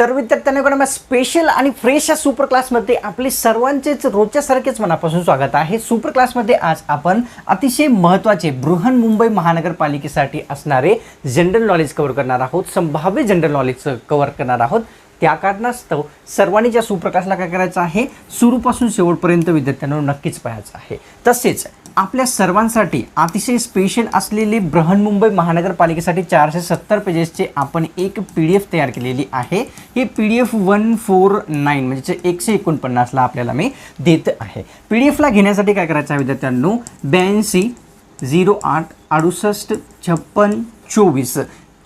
तर विद्यार्थ्यांना स्पेशल आणि फ्रेश या सुपर क्लासमध्ये आपले सर्वांचेच रोजच्यासारखेच मनापासून स्वागत आहे. सुपर क्लासमध्ये आज आपण अतिशय महत्त्वाचे बृहन मुंबई महानगरपालिकेसाठी असणारे जनरल नॉलेज कव्हर करणार आहोत. संभाव्य जनरल नॉलेज कव्हर करणार आहोत. त्या कारणास्तव सर्वांनी ज्या सुप्रकाशला काय करायचं आहे सुरूपासून शेवटपर्यंत विद्यार्थ्यांना नक्कीच पाहायचं आहे. तसेच आपल्या सर्वांसाठी अतिशय स्पेशल असलेले बृहन्मुंबई महानगरपालिकेसाठी चारशे सत्तर पेजेसचे आपण एक पी डी एफ तयार केलेली आहे. ही P D F one four nine म्हणजे एकशे एकोणपन्नासला आपल्याला मी देत आहे. पी डी एफला घेण्यासाठी काय करायचं आहे विद्यार्थ्यांनो? ब्याऐंशी झिरो आठ अडुसष्ट छप्पन चोवीस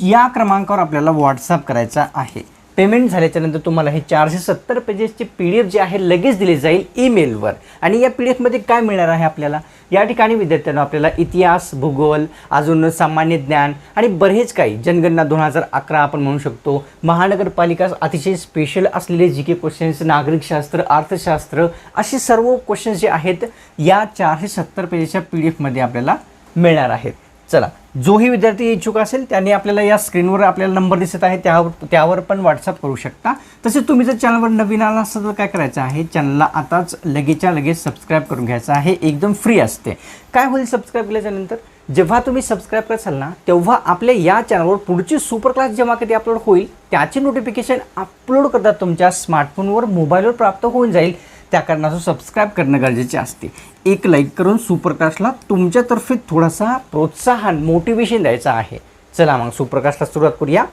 या क्रमांकावर आपल्याला व्हॉट्सअप करायचा आहे. पेमेंट झाल्याच्यानंतर तुम्हाला हे चारशे सत्तर पेजेसचे पी डी एफ जे आहे लगेच दिले जाईल ईमेलवर. आणि या पी डी एफमध्ये काय मिळणार आहे आपल्याला? या ठिकाणी विद्यार्थ्यांना आपल्याला इतिहास भूगोल अजून सामान्य ज्ञान आणि बरेच काही जनगणना दोन हजार अकरा आपण म्हणू शकतो महानगरपालिका अतिशय स्पेशल असलेले जी के क्वेश्चन्स नागरिकशास्त्र अर्थशास्त्र असे सर्व क्वेश्चन्स जे आहेत या चारशे सत्तर पेजेसच्या पी डी एफमध्ये आपल्याला मिळणार आहेत. चला जोही विद्यार्थी इच्छुक असेल त्याने आपल्याला या स्क्रीनवर आपल्याला नंबर दिसत आहे त्यावर त्यावर पण व्हॉट्सअप करू शकता. तसेच तुम्ही जर चॅनलवर नवीन आला असाल तर काय करायचं आहे चॅनलला आताच लगेचच्या लगेच सबस्क्राईब करून घ्यायचं आहे एकदम फ्री असते. काय होईल सबस्क्राईब केल्याच्यानंतर जेव्हा तुम्ही सबस्क्राईब कराल ना तेव्हा आपल्या या चॅनलवर पुढची सुपर क्लास जेव्हा कधी अपलोड होईल त्याचे नोटिफिकेशन अपलोड करतात तुमच्या स्मार्टफोनवर मोबाईलवर प्राप्त होऊन जाईल. त्या कारणाचं सबस्क्राईब करणं गरजेचे असते. एक लाईक करून सुप्रकाशला तुमच्यातर्फे थोडासा प्रोत्साहन मोटिवेशन द्यायचं आहे. चला मग सुप्रकाशला सुरुवात करूया.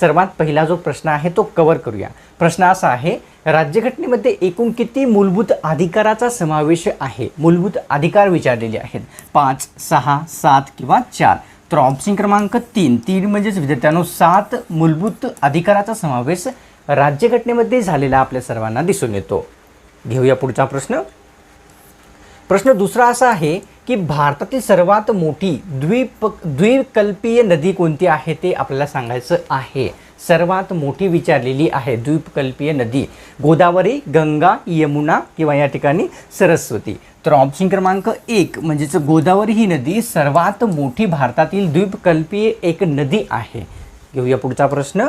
सर्वात पहिला जो प्रश्न आहे तो कवर करूया. प्रश्न असा आहे राज्यघटनेमध्ये एकूण किती मूलभूत अधिकाराचा समावेश आहे? मूलभूत अधिकार विचारलेले आहेत. पाच सहा सात किंवा चार. तर ऑप्शन क्रमांक तीन. तीन म्हणजेच विद्यार्थ्यांनो सात मूलभूत अधिकाराचा समावेश राज्यघटनेमध्ये झालेला आपल्या सर्वांना दिसून येतो. घेऊया पुढचा प्रश्न. प्रश्न दुसरा असा आहे की भारतातील सर्वात मोठी द्वीप द्वीपकल्पीय नदी कोणती आहे ते आपल्याला सांगायचं आहे. सर्वात मोठी विचारलेली आहे द्वीपकल्पीय नदी. गोदावरी गंगा यमुना किंवा या ठिकाणी सरस्वती. तर ऑप्शन क्रमांक एक म्हणजेच गोदावरी ही नदी सर्वात मोठी भारतातील द्वीपकल्पीय एक नदी आहे. घेऊया पुढचा प्रश्न.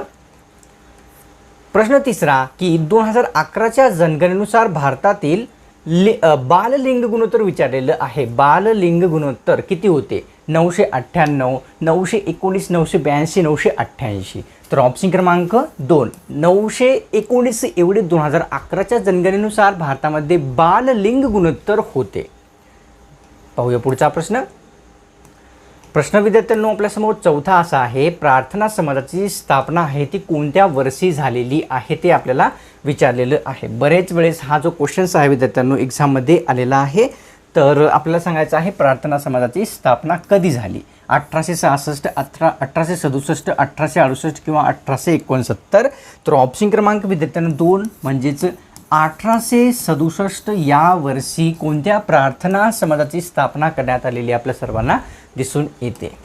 प्रश्न तिसरा की दोन हजार अकराच्या जनगणनेनुसार भारतातील लि बाललिंग गुणोत्तर विचारलेलं आहे. बाललिंग गुणोत्तर किती होते? नऊशे अठ्ठ्याण्णव नऊशे एकोणीस नऊशे ब्याऐंशी नऊशे अठ्ठ्याऐंशी. तर ऑप्शन क्रमांक दोन नऊशे एकोणीस एवढे दोन हजार अकराच्या जनगणनेनुसार भारतामध्ये बाललिंग गुणोत्तर होते. पाहूया पुढचा प्रश्न. प्रश्न विद्यार्थ्यांनो आपल्यासमोर चौथा असा आहे प्रार्थना समाजाची स्थापना आहे ती कोणत्या वर्षी झालेली आहे ते आपल्याला विचारलेलं आहे. बरेच वेळेस हा जो क्वेश्चन्स आहे विद्यार्थ्यांनो एक्झाममध्ये आलेला आहे. तर आपल्याला सांगायचं आहे प्रार्थना समाजाची स्थापना कधी झाली? अठराशे सहासष्ट अठरा अठराशे सदुसष्ट अठराशे अडुसष्ट किंवा अठराशे एकोणसत्तर? तर ऑप्शन क्रमांक विद्यार्थ्यांना दोन म्हणजेच अठराशे सदुसष्ट या वर्षी कोणत्या प्रार्थना समाजाची स्थापना करण्यात आलेली आपल्या सर्वांना? दिसून येते.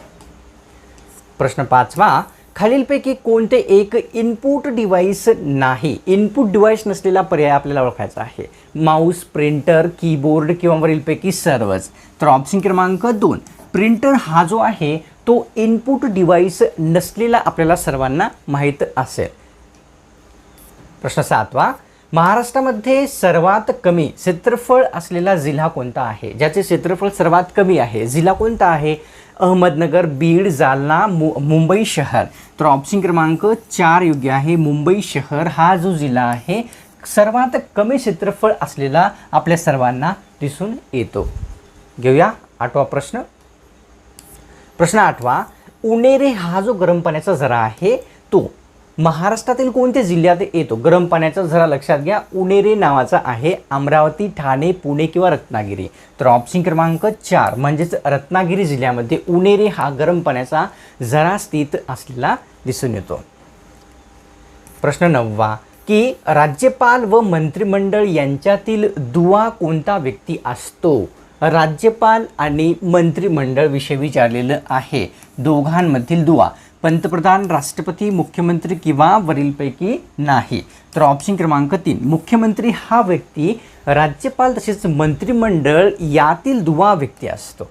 प्रश्न पाचवा खालीलपैकी कोणते एक इनपुट डिव्हाइस नाही? इनपुट डिव्हाइस नसलेला पर्याय आपल्याला ओळखायचा आहे. माऊस प्रिंटर कीबोर्ड किंवा वरीलपैकी सर्वच. तर ऑप्शन क्रमांक दोन प्रिंटर हा जो आहे तो इनपुट डिव्हाइस नसलेला आपल्याला सर्वांना माहीत असेल. प्रश्न सातवा महाराष्ट्रामध्ये सर्वात कमी क्षेत्रफळ असलेला जिल्हा कोणता आहे? ज्याचे क्षेत्रफळ सर्वात कमी आहे जिल्हा कोणता आहे? अहमदनगर बीड जालना मु मुंबई शहर. तर ऑप्शन क्रमांक चार योग्य आहे. मुंबई शहर हा जो जिल्हा आहे सर्वात कमी क्षेत्रफळ असलेला आपल्या सर्वांना दिसून येतो. घेऊया आठवा प्रश्न. प्रश्न आठवा उनेरे हा जो गरम पाण्याचा झरा आहे तो महाराष्ट्रातील कोणत्या जिल्ह्यात येतो? गरम पाण्याचा झरा लक्षात घ्या. उनेरे नावाचा आहे. अमरावती ठाणे पुणे किंवा रत्नागिरी. तर ऑप्शन क्रमांक चार म्हणजेच रत्नागिरी जिल्ह्यामध्ये उनेरे हा गरम पाण्याचा झरा स्थित असलेला दिसून येतो. प्रश्न नववा की राज्यपाल व मंत्रिमंडळ यांच्यातील दुवा कोणता व्यक्ती असतो? राज्यपाल आणि मंत्रिमंडळ विषयी विचारलेलं आहे. दोघांमधील दुवा. पंतप्रधान राष्ट्रपती मुख्यमंत्री किंवा वरीलपैकी नाही. तर ऑप्शन क्रमांक तीन. मुख्यमंत्री हा व्यक्ती राज्यपाल तसेच मंत्रिमंडळ यातील दुवा व्यक्ती असतो.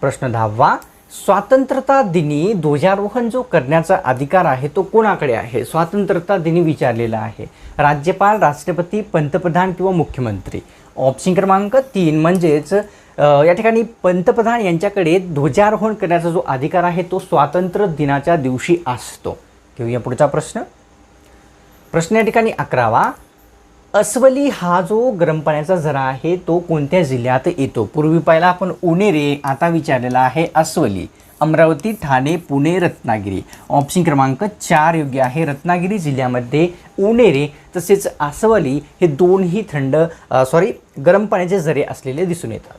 प्रश्न दहावा. स्वातंत्र्यता दिनी ध्वजारोहण जो करण्याचा अधिकार आहे तो कोणाकडे आहे? स्वातंत्र्यता दिनी विचारलेला आहे. राज्यपाल राष्ट्रपती पंतप्रधान किंवा मुख्यमंत्री. ऑप्शन क्रमांक तीन म्हणजेच या ठिकाणी पंतप्रधान यांच्याकडे ध्वजारोहण करण्याचा जो अधिकार आहे तो स्वातंत्र्य दिनाच्या दिवशी असतो. घेऊया पुढचा प्रश्न. प्रश्न या ठिकाणी अकरावा. अस्वली हा जो गरम पाण्याचा झरा आहे तो कोणत्या जिल्ह्यात येतो? पूर्वी पाहिला आपण उनेरे आता विचारलेला आहे अस्वली. अमरावती ठाणे पुणे रत्नागिरी. ऑप्शन क्रमांक चार योग्य आहे. रत्नागिरी जिल्ह्यामध्ये उनेरे तसेच आसवली हे दोनही थंड सॉरी गरम पाण्याचे झरे असलेले दिसून येतात.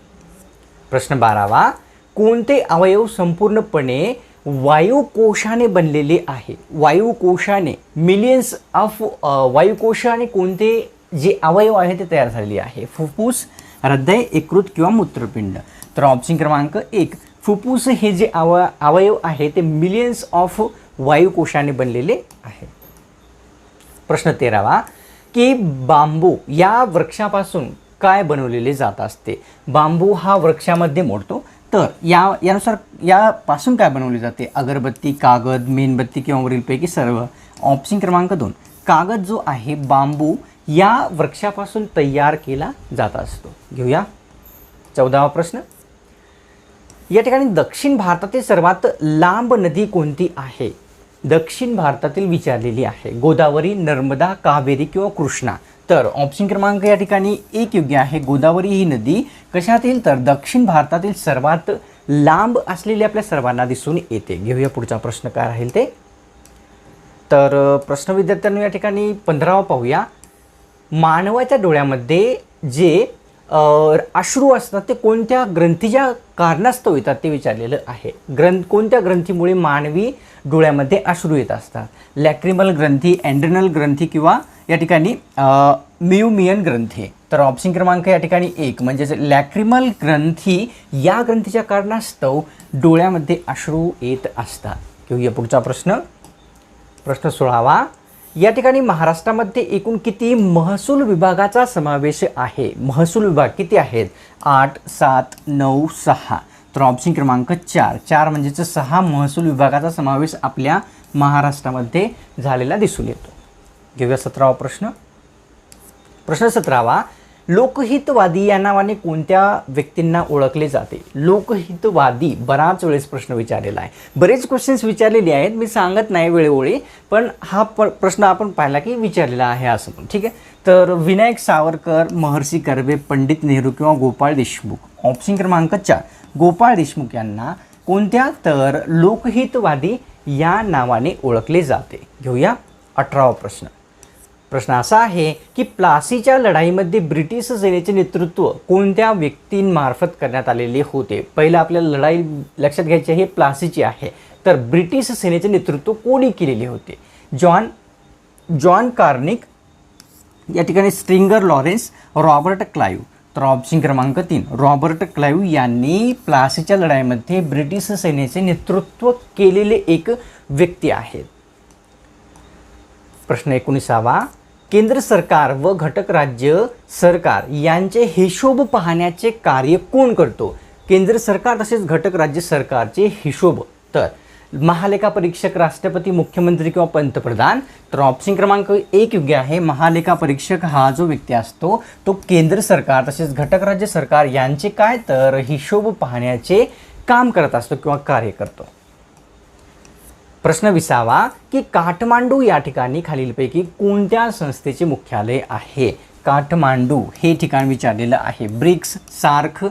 प्रश्न बारावा. कोणते अवयव संपूर्णपणे वायुकोशाने बनलेले आहे? वायुकोशाने मिलियन्स ऑफ वायुकोशाने कोणते जे अवयव आहे ते तयार झालेले आहे? फुफ्फुस हृदय यकृत किंवा मूत्रपिंड. तर ऑप्शन क्रमांक एक फुफ्फुस हे जे आव अवयव आहे ते मिलियन्स ऑफ वायुकोशाने बनलेले आहे. प्रश्न तेरावा की बांबू या वृक्षापासून काय बनवलेले जात असते? बांबू हा वृक्षामध्ये मोडतो. तर या यानुसार यापासून काय बनवले जाते? अगरबत्ती कागद मेणबत्ती किंवा वरीलपैकी सर्व. ऑप्शन क्रमांक दोन कागद जो आहे बांबू या वृक्षापासून तयार केला जात असतो. घेऊया. चौदावा प्रश्न या ठिकाणी दक्षिण भारतातील सर्वात लांब नदी कोणती आहे? दक्षिण भारतातील विचारलेली आहे. गोदावरी नर्मदा कावेरी किंवा कृष्णा. तर ऑप्शन क्रमांक या ठिकाणी एक योग्य आहे. गोदावरी ही नदी कशातील? तर दक्षिण भारतातील सर्वात लांब असलेली आपल्या सर्वांना दिसून येते. घेऊया पुढचा प्रश्न काय राहील ते. तर प्रश्न विद्यार्थ्यांनी या ठिकाणी पंधरावा पाहूया. मानवाच्या डोळ्यामध्ये जे अश्रू असतात ते कोणत्या ग्रंथीच्या कारणास्तव येतात ते विचारलेलं आहे. ग्रंथ कोणत्या ग्रंथीमुळे मानवी डोळ्यामध्ये अश्रू येत असतात? लॅक्रिमल ग्रंथी अँड्रिनल ग्रंथी किंवा या ठिकाणी म्युमियन ग्रंथी. तर ऑप्शन क्रमांक या ठिकाणी एक. म्हणजेच लॅक्रिमल ग्रंथी या ग्रंथीच्या कारणास्तव डोळ्यामध्ये अश्रू येत असतात. घेऊया पुढचा प्रश्न. प्रश्न सोळावा. या ठिकाणी महाराष्ट्रामध्ये एकूण किती महसूल विभागाचा समावेश आहे? महसूल विभाग किती आहेत? आठ सात नऊ सहा. तर ऑप्शन क्रमांक चार. चार म्हणजेच सहा महसूल विभागाचा समावेश आपल्या महाराष्ट्रामध्ये झालेला दिसून येतो. घेऊया सतरावा प्रश्न. प्रश्न सतरावा. लोकहितवादी या नावाने कोणत्या व्यक्तींना ओळखले जाते? लोकहितवादी बराच वेळेस प्रश्न विचारलेला आहे. बरेच क्वेश्चन्स विचारलेले आहेत. मी सांगत नाही वेळोवेळी पण हा प प्रश्न आपण पाहिला की विचारलेला आहे असं पण. ठीक आहे? तर विनायक सावरकर महर्षी कर्वे पंडित नेहरू किंवा गोपाळ देशमुख. ऑप्शन क्रमांक चार. गोपाळ देशमुख यांना कोणत्या तर लोकहितवादी या नावाने ओळखले जाते? घेऊया अठरावा प्रश्न. प्रश्न असा आहे की प्लासीच्या लढाईमध्ये ब्रिटिश सेनेचे नेतृत्व कोणत्या व्यक्तींमार्फत करण्यात आलेले होते? पहिलं आपल्याला लढाई लक्षात घ्यायची आहे प्लासीची आहे. तर ब्रिटिश सेनेचे नेतृत्व कोणी केलेले होते? जॉन जॉन कार्निक या ठिकाणी स्ट्रिंगर लॉरेन्स रॉबर्ट क्लाईव्ह तर ऑप्शन क्रमांक तीन रॉबर्ट क्लाईव्ह यांनी प्लासीच्या लढाईमध्ये ब्रिटिश सेनेचे नेतृत्व केलेले एक व्यक्ती आहेत. प्रश्न एकोणीसावा केंद्र सरकार व घटक राज्य सरकार यांचे हिशोब पाहण्याचे कार्य कोण करतो? केंद्र सरकार तसेच घटक राज्य सरकारचे हिशोब. तर महालेखा परीक्षक राष्ट्रपती मुख्यमंत्री किंवा पंतप्रधान तर ऑप्शन क्रमांक एक योग्य आहे. महालेखा परीक्षक हा जो व्यक्ती असतो तो केंद्र सरकार तसेच घटक राज्य सरकार यांचे काय तर हिशोब पाहण्याचे काम करत असतो किंवा कार्य करतो. प्रश्न विसावा की काठमांडू या ठिकाणी खालीलपैकी कोणत्या संस्थेचे मुख्यालय आहे? काठमांडू हे ठिकाण विचारलेलं आहे. ब्रिक्स सार्क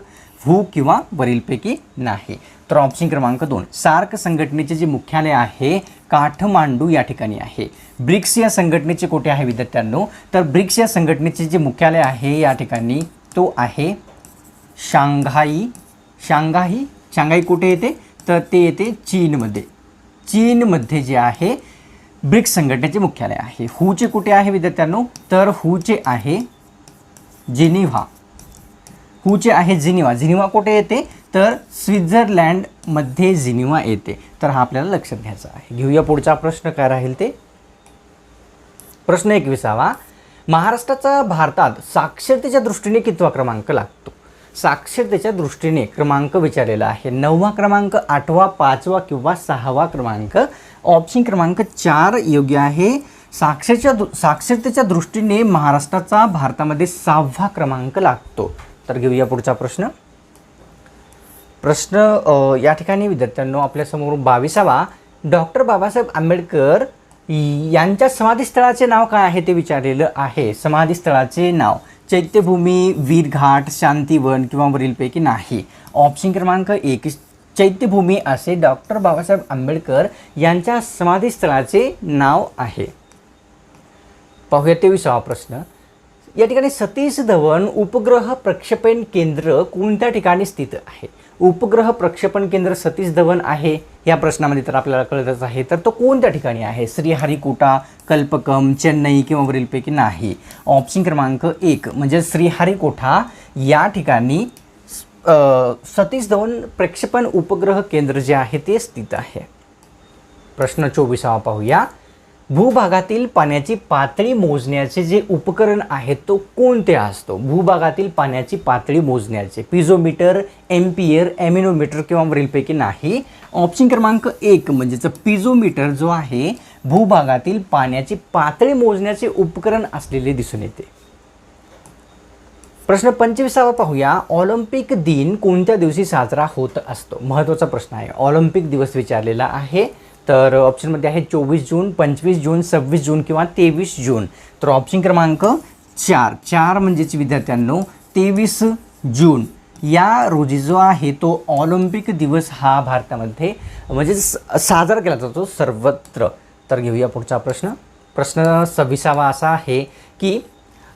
व्हू किंवा वरीलपैकी नाही. तर ऑप्शन क्रमांक दोन. सार्क संघटनेचे जे मुख्यालय आहे काठमांडू या ठिकाणी आहे. ब्रिक्स या संघटनेचे कोठे आहे विद्यार्थ्यांनो? तर ब्रिक्स या संघटनेचे जे मुख्यालय आहे या ठिकाणी तो आहे शांघाई. शांघाई? शांघाई कुठे येते? तर ते येते चीनमध्ये. चीनमध्ये जे आहे ब्रिक्स संघटनेचे मुख्यालय आहे. हूचे कुठे आहे विद्यार्थ्यांनो? तर हूचे आहे जिनिव्हा. हूचे आहे जिनिवा जिनिवा कुठे येते? तर स्वित्झर्लँडमध्ये जिनिवा येते. तर हा आपल्याला लक्षात घ्यायचा आहे. घेऊया पुढचा प्रश्न काय राहील ते? प्रश्न एकविसावा. महाराष्ट्राचा भारतात साक्षरतेच्या दृष्टीने कितवा क्रमांक लागतो? साक्षरतेच्या दृष्टीने क्रमांक विचारलेला आहे. नववा क्रमांक आठवा पाचवा किंवा सहावा क्रमांक. ऑप्शन क्रमांक चार योग्य आहे. साक्षरच्या दृ- साक्षरतेच्या दृष्टीने महाराष्ट्राचा भारतामध्ये सहावा क्रमांक लागतो. तर घेऊया पुढचा प्रश्न. प्रश्न या ठिकाणी विद्यार्थ्यांनो आपल्यासमोर बावीसावा. डॉक्टर बाबासाहेब आंबेडकर यांच्या समाधीस्थळाचे नाव काय आहे ते विचारलेलं आहे. समाधीस्थळाचे नाव. चैत्यभूमी वीरघाट शांतीवन किंवा वरीलपैकी नाही. ऑप्शन क्रमांक एक चैत्यभूमी असे डॉक्टर बाबासाहेब आंबेडकर यांच्या समाधीस्थळाचे नाव आहे. पाहूया तेविसावा प्रश्न. या ठिकाणी सतीश धवन उपग्रह प्रक्षेपण केंद्र कोणत्या ठिकाणी स्थित आहे? उपग्रह प्रक्षेपण केंद्र सतीश धवन आहे या प्रश्नामध्ये तर आपल्याला कळतच आहे. तर तो कोणत्या ठिकाणी आहे? श्रीहरिकोटा कल्पकम चेन्नई किंवा वरीलपैकी नाही. ऑप्शन क्रमांक एक म्हणजे श्रीहरिकोठा या ठिकाणी सतीश धवन प्रक्षेपण उपग्रह केंद्र जे आहे ते स्थित आहे. प्रश्न चोवीसावा पाहूया. भूभागातील पाण्याची पातळी मोजण्याचे जे उपकरण आहे तो कोणते असतो? भूभागातील पाण्याची पातळी मोजण्याचे. पिझोमीटर एम्पियर एमिनोमीटर किंवा वरीलपैकी नाही. ऑप्शन क्रमांक एक म्हणजेच पिझोमीटर जो आहे भूभागातील पाण्याची पातळी मोजण्याचे उपकरण असलेले दिसून येते. प्रश्न पंचवीसावा पाहूया. ऑलिम्पिक दिन कोणत्या दिवशी साजरा होत असतो? महत्त्वाचा प्रश्न आहे. ऑलिम्पिक दिवस विचारलेला आहे. तर ऑप्शनमध्ये आहे चोवीस जून पंचवीस जून सव्वीस जून किंवा तेवीस जून. तर ऑप्शन क्रमांक चार. चार म्हणजेच विद्यार्थ्यांनो तेवीस जून. या रोजी जो आहे तो ऑलिम्पिक दिवस हा भारतामध्ये म्हणजे स- साजरा केला जातो सर्वत्र. तर घेऊया पुढचा प्रश्न. प्रश्न सव्वीसावा असा आहे की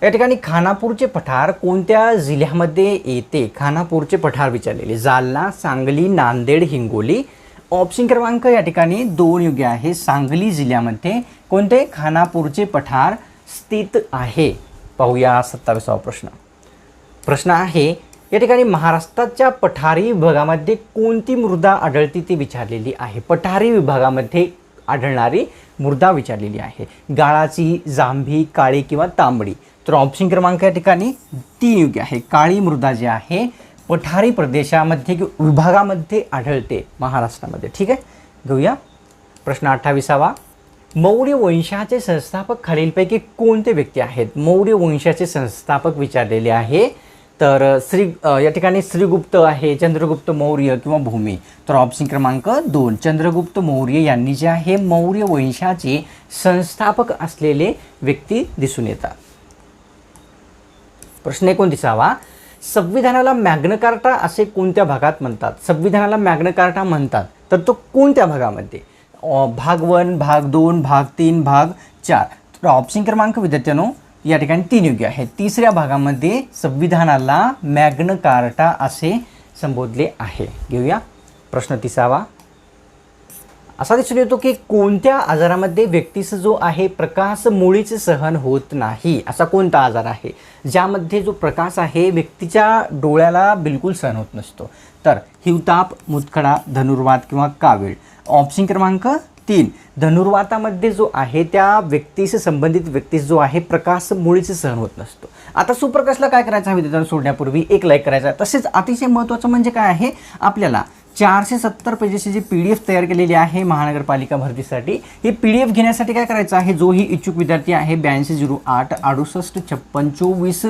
या ठिकाणी खानापूरचे पठार कोणत्या जिल्ह्यामध्ये येते? खानापूरचे पठार विचारलेले. जालना सांगली नांदेड हिंगोली ऑप्शन क्रमांक या ठिकाणी दोन योग्य आहे. सांगली जिल्ह्यामध्ये कोणते खानापूरचे पठार स्थित आहे? पाहूया सत्तावीसावा प्रश्न. प्रश्न आहे या ठिकाणी महाराष्ट्राच्या पठारी विभागामध्ये कोणती मृदा आढळते ती विचारलेली आहे? पठारी विभागामध्ये आढळणारी मृदा विचारलेली आहे. गाळाची जांभी काळी किंवा तांबडी. तर ऑप्शन क्रमांक या ठिकाणी तीन योग्य आहे. काळी मृदा जी आहे पठारी प्रदेशामध्ये किंवा विभागामध्ये आढळते महाराष्ट्रामध्ये. ठीक आहे? घेऊया. प्रश्न अठ्ठावीसावा. मौर्य वंशाचे संस्थापक खालीलपैकी कोणते व्यक्ती आहेत? मौर्य वंशाचे संस्थापक विचारलेले आहे. तर श्री या ठिकाणी श्रीगुप्त आहे चंद्रगुप्त मौर्य किंवा भूमी. तर ऑप्शन क्रमांक दोन. चंद्रगुप्त मौर्य यांनी जे आहे मौर्य वंशाचे संस्थापक असलेले व्यक्ती दिसून येतात. प्रश्न एकोणतीसावा. संविधानाला मॅग्न कार्टा असे कोणत्या भागात म्हणतात? संविधानाला मॅग्न कार्टा म्हणतात. तर तो कोणत्या भागामध्ये? भाग वन भाग दोन भाग तीन भाग चार. तर ऑप्शन क्रमांक विद्यार्थ्यांनो या ठिकाणी तीन योग्य आहे. तिसऱ्या भागामध्ये संविधानाला मॅग्न कार्टा असे संबोधले आहे. घेऊया. प्रश्न तिसावा. असा दिसून येतो की कोणत्या आजारामध्ये व्यक्तीचा जो आहे प्रकाश मुळीच सहन होत नाही. असा कोणता आजार आहे? ज्यामध्ये जो प्रकाश आहे व्यक्तीच्या डोळ्याला बिलकुल सहन होत नसतो. तर हिवताप मुतखडा धनुर्वात किंवा कावीळ. ऑप्शन क्रमांक तीन. धनुर्वातामध्ये जो आहे त्या व्यक्तीशी संबंधित व्यक्तीस जो आहे प्रकाश मुळीच सहन होत नसतो. आता सुप्रकाशला काय करायचं आहे? विद्यार्थ्यांना सोडण्यापूर्वी एक लाईक करायचा आहे. तसेच अतिशय महत्त्वाचं म्हणजे काय आहे? आपल्याला चारशे सत्तर पेजेसची जी पी डी एफ तयार केलेली आहे महानगरपालिका भरतीसाठी ही पी डी एफ घेण्यासाठी काय करायचं आहे? जोही इच्छुक विद्यार्थी आहे ब्याऐंशी झिरो आठ अडुसष्ट छप्पन चोवीस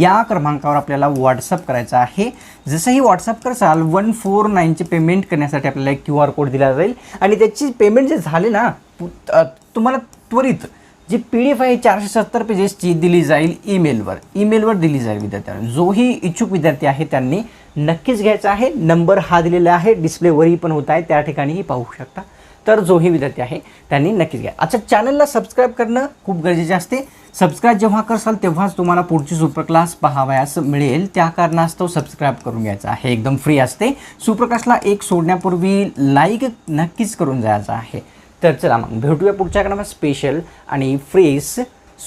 या क्रमांकावर आपल्याला व्हॉट्सअप करायचा आहे. जसंही व्हॉट्सअप करसाल वन फोर नाईनचे पेमेंट करण्यासाठी आपल्याला एक क्यू आर कोड दिला जाईल. आणि त्याची पेमेंट जे झाले ना तुम्हाला त्वरित जी पी डी एफ आहे चारशे सत्तर पेजेसची दिली जाईल ईमेलवर. ईमेलवर दिली जाईल विद्यार्थ्यांना. जोही इच्छुक विद्यार्थी आहे त्यांनी नक्कीच घ्यायचा आहे. नंबर हा दिलेला आहे. डिस्प्लेवरही पण होत आहे. त्या ठिकाणीही पाहू शकता. तर जोही विद्यार्थी आहे. त्यांनी नक्कीच घ्या. अच्छा चॅनलला सबस्क्राईब करणं खूप गरजेचे असते. सबस्क्राईब जेव्हा करसाल तेव्हाच तुम्हाला पुढची सुपर क्लास पाहावयास मिळेल. त्या कारणास्तव सबस्क्राईब करून घ्यायचा आहे. एकदम फ्री असते. सुप्रकाशला एक सोडण्यापूर्वी लाईक नक्कीच करून जायचं आहे. तर चला मग भेटूया पुढच्या क्रमात स्पेशल आणि फ्रेश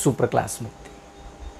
सुपर क्लासमध्ये